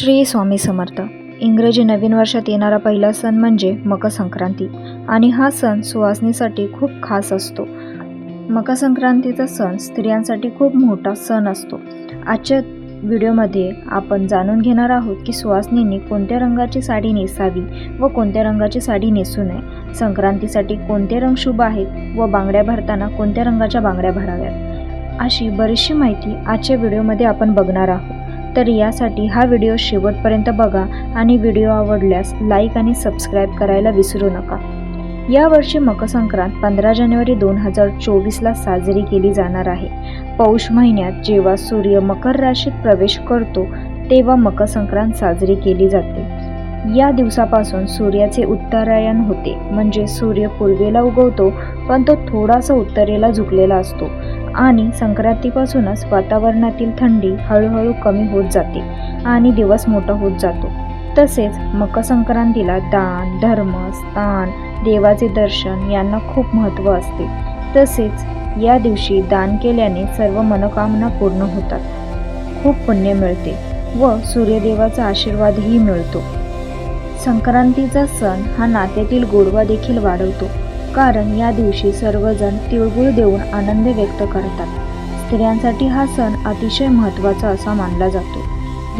श्री स्वामी समर्थ. इंग्रजी नवीन वर्षात येणारा पहिला सण म्हणजे मकर संक्रांती आणि हा सण सुवासनीसाठी खूप खास असतो. मकर संक्रांतीचा सण स्त्रियांसाठी खूप मोठा सण असतो. आजच्या व्हिडिओमध्ये आपण जाणून घेणार आहोत की सुवासनींनी कोणत्या रंगाची साडी नेसावी व कोणत्या रंगाची साडी नेसू नये. संक्रांतीसाठी कोणते रंग शुभ आहेत व बांगड्या भरताना कोणत्या रंगाच्या बांगड्या भराव्यात? अशी बरीचशी माहिती आजच्या व्हिडिओमध्ये आपण बघणार आहोत. तर यासाठी हा व्हिडिओ शेवटपर्यंत बघा आणि व्हिडिओ आवडल्यास लाईक आणि सबस्क्राईब करायला विसरू नका. यावर्षी मकरसंक्रांत पंधरा जानेवारी दोन हजार चोवीसला साजरी केली जाणार आहे. पौष महिन्यात जेव्हा सूर्य मकर राशीत प्रवेश करतो तेव्हा मकरसंक्रांत साजरी केली जाते. या दिवसापासून सूर्याचे उत्तरायण होते. म्हणजे सूर्य पूर्वेला उगवतो पण तो थोडासा उत्तरेला झुकलेला असतो. आणि संक्रांतीपासूनच वातावरणातील थंडी हळूहळू कमी होत जाते आणि दिवस मोठा होत जातो. तसेच मकर संक्रांतीला दान धर्म स्थान देवाचे दर्शन यांना खूप महत्त्व असते. तसेच या दिवशी दान केल्याने सर्व मनोकामना पूर्ण होतात. खूप पुण्य मिळते व सूर्यदेवाचा आशीर्वादही मिळतो. संक्रांतीचा सण हा नात्यातील गोडवा देखील वाढवतो. कारण या दिवशी सर्वजण तिळगुळ देऊन आनंद व्यक्त करतात. स्त्रियांसाठी हा सण अतिशय महत्त्वाचा असा मानला जातो.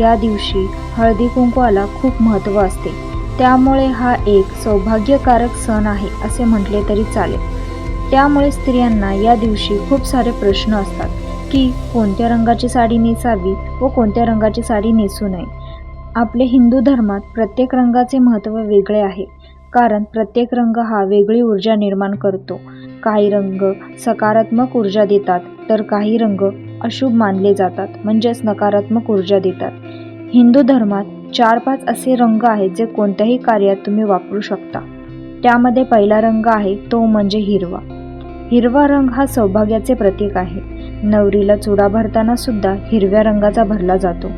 या दिवशी हळदी कुंकवाला खूप महत्त्व असते. त्यामुळे हा एक सौभाग्यकारक सण आहे असे म्हटले तरी चालेल. त्यामुळे स्त्रियांना या दिवशी खूप सारे प्रश्न असतात की कोणत्या रंगाची साडी नेसावी व कोणत्या रंगाची साडी नेसू नये. आपले हिंदू धर्मात प्रत्येक रंगाचे महत्त्व वेगळे आहे. कारण प्रत्येक रंग हा वेगळी ऊर्जा निर्माण करतो. काही रंग सकारात्मक ऊर्जा देतात तर काही रंग अशुभ मानले जातात म्हणजेच नकारात्मक ऊर्जा देतात. हिंदू धर्मात चार पाच असे रंग आहेत जे कोणत्याही कार्यात तुम्ही वापरू शकता. त्यामध्ये पहिला रंग आहे तो म्हणजे हिरवा. हिरवा रंग हा सौभाग्याचे प्रतीक आहे. नवरीला चुडा भरताना सुद्धा हिरव्या रंगाचा भरला जातो.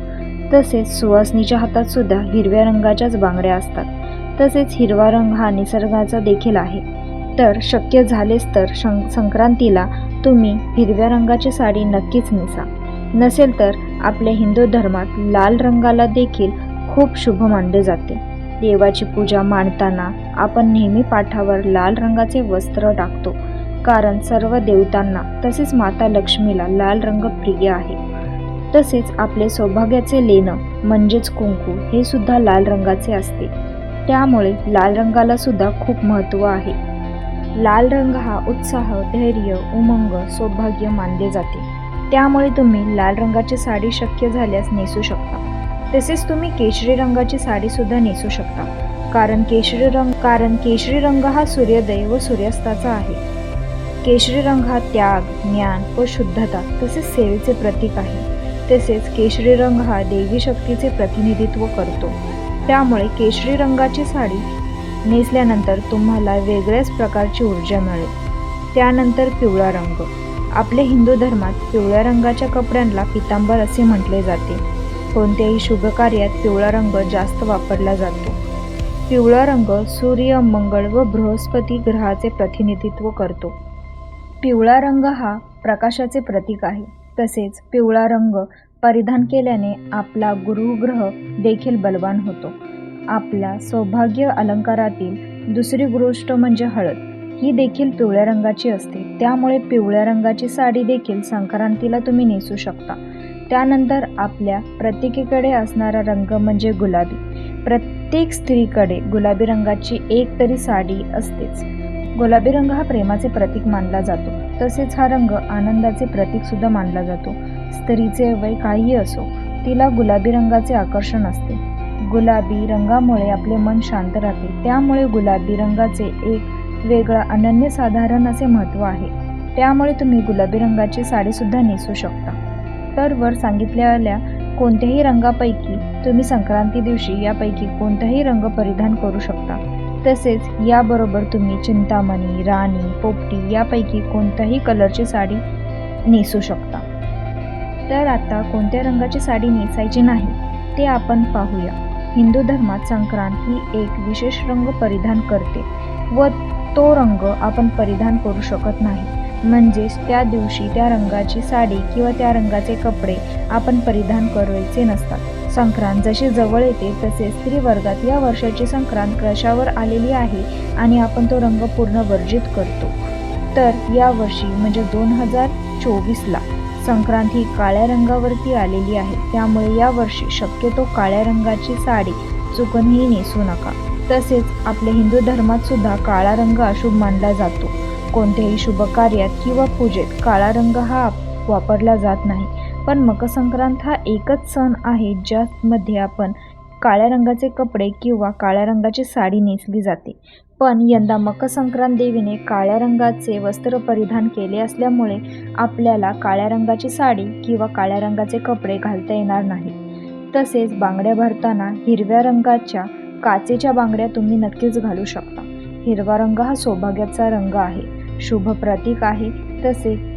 तसेच सुवासनीच्या हातात सुद्धा हिरव्या रंगाच्याच बांगड्या असतात. तसेच हिरवा रंग हा निसर्गाचा देखील आहे. तर शक्य झालेच तर शं संक्रांतीला तुम्ही हिरव्या रंगाची साडी नक्कीच नेसा. नसेल तर आपल्या हिंदू धर्मात लाल रंगाला देखील खूप शुभ मानले जाते. देवाची पूजा मांडताना आपण नेहमी पाठावर लाल रंगाचे वस्त्र टाकतो. कारण सर्व देवतांना तसेच माता लक्ष्मीला लाल रंग प्रिय आहे. तसेच आपले सौभाग्याचे लेणं म्हणजेच कुंकू हे सुद्धा लाल रंगाचे असते. त्यामुळे लाल रंगाला सुद्धा खूप महत्त्व आहे. लाल रंग हा उत्साह धैर्य उमंग सौभाग्य मानले जाते. त्यामुळे तुम्ही लाल रंगाची साडी शक्य झाल्यास नेसू शकता. तसेच तुम्ही केशरी रंगाची साडीसुद्धा नेसू शकता. कारण केशरी रंग कारण केशरी रंग हा सूर्योदय व सूर्यास्ताचा आहे. केशरी रंग हा त्याग ज्ञान व शुद्धता तसेच सेवेचे प्रतीक आहे. तसेच केशरी रंग हा देवी शक्तीचे प्रतिनिधित्व करतो. त्यामुळे केशरी रंगाची साडी नेसल्यानंतर तुम्हाला वेगळ्याच प्रकारची ऊर्जा मिळेल. त्यानंतर पिवळा रंग. आपल्या हिंदू धर्मात पिवळ्या रंगाच्या कपड्यांना पितांबर असे म्हटले जाते. कोणत्याही शुभ कार्यात पिवळा रंग जास्त वापरला जातो. पिवळा रंग सूर्य मंगळ व बृहस्पती ग्रहाचे प्रतिनिधित्व करतो. पिवळा रंग हा प्रकाशाचे प्रतीक आहे. तसेच पिवळा रंग परिधान केल्याने आपला गुरुग्रह देखील बलवान होतो. आपल्या सौभाग्य अलंकारातील दुसरी गोष्ट म्हणजे हळद. ही देखील पिवळ्या रंगाची असते. त्यामुळे पिवळ्या रंगाची साडी देखील संक्रांतीला तुम्ही नेसू शकता. त्यानंतर आपल्या प्रत्येकीकडे असणारा रंग म्हणजे गुलाबी. प्रत्येक स्त्रीकडे गुलाबी रंगाची एक तरी साडी असतेच. गुलाबी रंग हा प्रेमाचे प्रतीक मानला जातो. तसेच हा रंग आनंदाचे प्रतीक सुद्धा मानला जातो. स्त्रीचे वय काहीही असो तिला गुलाबी रंगाचे आकर्षण असते. गुलाबी रंगामुळे आपले मन शांत राहते. त्यामुळे गुलाबी रंगाचे एक वेगळं अनन्यसाधारण असे महत्त्व आहे. त्यामुळे तुम्ही गुलाबी रंगाची साडीसुद्धा नेसू शकता. तर वर सांगितलेल्या कोणत्याही रंगापैकी तुम्ही संक्रांती दिवशी यापैकी कोणताही रंग परिधान करू शकता. तसेच याबरोबर तुम्ही चिंतामणी राणी पोपटी यापैकी कोणत्याही कलरची साडी नेसू शकता. तर आता कोणत्या रंगाची साडी नेसायची नाही ते आपण पाहूया. हिंदू धर्मात संक्रांत ही एक विशेष रंग परिधान करते व तो रंग आपण परिधान करू शकत नाही. म्हणजेच त्या दिवशी त्या रंगाची साडी किंवा त्या रंगाचे कपडे आपण परिधान करायचे नसतात. संक्रांत जशी जवळ येते तसे स्त्री वर्गात या वर्षाची संक्रांत कशावर आलेली आहे आणि आपण तो रंग पूर्ण वर्जित करतो? तर या वर्षी म्हणजे दोन हजार चोवीसला संक्रांत ही काळ्या रंगावरती आलेली आहे. त्यामुळे या वर्षी शक्यतो काळ्या रंगाची साडी चुकूनही नेसू नका. तसेच आपल्या हिंदू धर्मात सुद्धा काळा रंग अशुभ मानला जातो. कोणत्याही शुभ कार्यात किंवा पूजेत काळा रंग हा वापरला जात नाही. पण मकर संक्रांत हा एकच सण आहे ज्यामध्ये आपण काळ्या रंगाचे कपडे किंवा काळ्या रंगाची साडी नेसली जाते. पण यंदा मकर संक्रांत देवीने काळ्या रंगाचे वस्त्र परिधान केले असल्यामुळे आपल्याला काळ्या रंगाची साडी किंवा काळ्या रंगाचे कपडे घालता येणार नाही. तसेच बांगड्या भरताना हिरव्या रंगाच्या काचेच्या बांगड्या तुम्ही नक्कीच घालू शकता. हिरवा रंग हा सौभाग्याचा रंग आहे. शुभ प्रतीक आहे. तसेच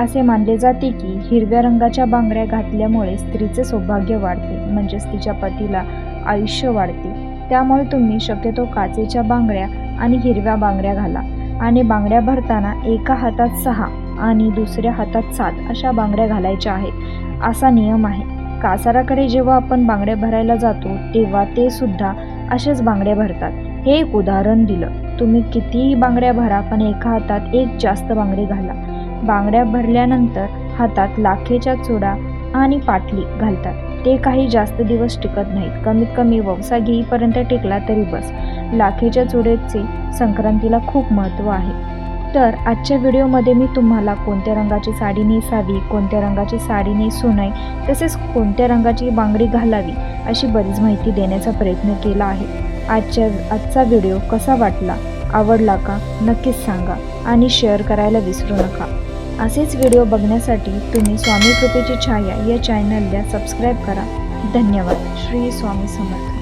असे मानले जाते की हिरव्या रंगाच्या बांगड्या घातल्यामुळे स्त्रीचे सौभाग्य वाढते म्हणजेच तिच्या पतीला आयुष्य वाढते. त्यामुळे तुम्ही शक्यतो काचेच्या बांगड्या आणि हिरव्या बांगड्या घाला आणि बांगड्या भरताना एका हातात सहा आणि दुसऱ्या हातात सात अशा बांगड्या घालायच्या आहेत. असा नियम आहे. कासाराकडे जेव्हा आपण बांगड्या भरायला जातो तेव्हा ते सुद्धा असेच बांगड्या भरतात. हे एक उदाहरण दिलं. तुम्ही कितीही बांगड्या भरा पण एका हातात एक जास्त बांगडी घाला. बांगड्या भरल्यानंतर हातात लाखेच्या चुडा आणि पाटली घालतात. ते काही जास्त दिवस टिकत नाहीत. कमीत कमी व्यवसाय घेईपर्यंत टिकला तरी बस. लाखेच्या चुड्याचे संक्रांतीला खूप महत्त्व आहे. तर आजच्या व्हिडिओमध्ये मी तुम्हाला कोणत्या रंगाची साडी नेसावी कोणत्या रंगाची साडी नेसू नये तसेच कोणत्या रंगाची बांगडी घालावी अशी बरीच माहिती देण्याचा प्रयत्न केला आहे. आजच्या आजचा व्हिडिओ कसा वाटला? आवडला का नक्कीच सांगा आणि शेअर करायला विसरू नका. असेच व्हिडिओ बघण्यासाठी तुम्ही स्वामी कृपेची छाया या चॅनलला सबस्क्राईब करा. धन्यवाद. श्री स्वामी समर्थ.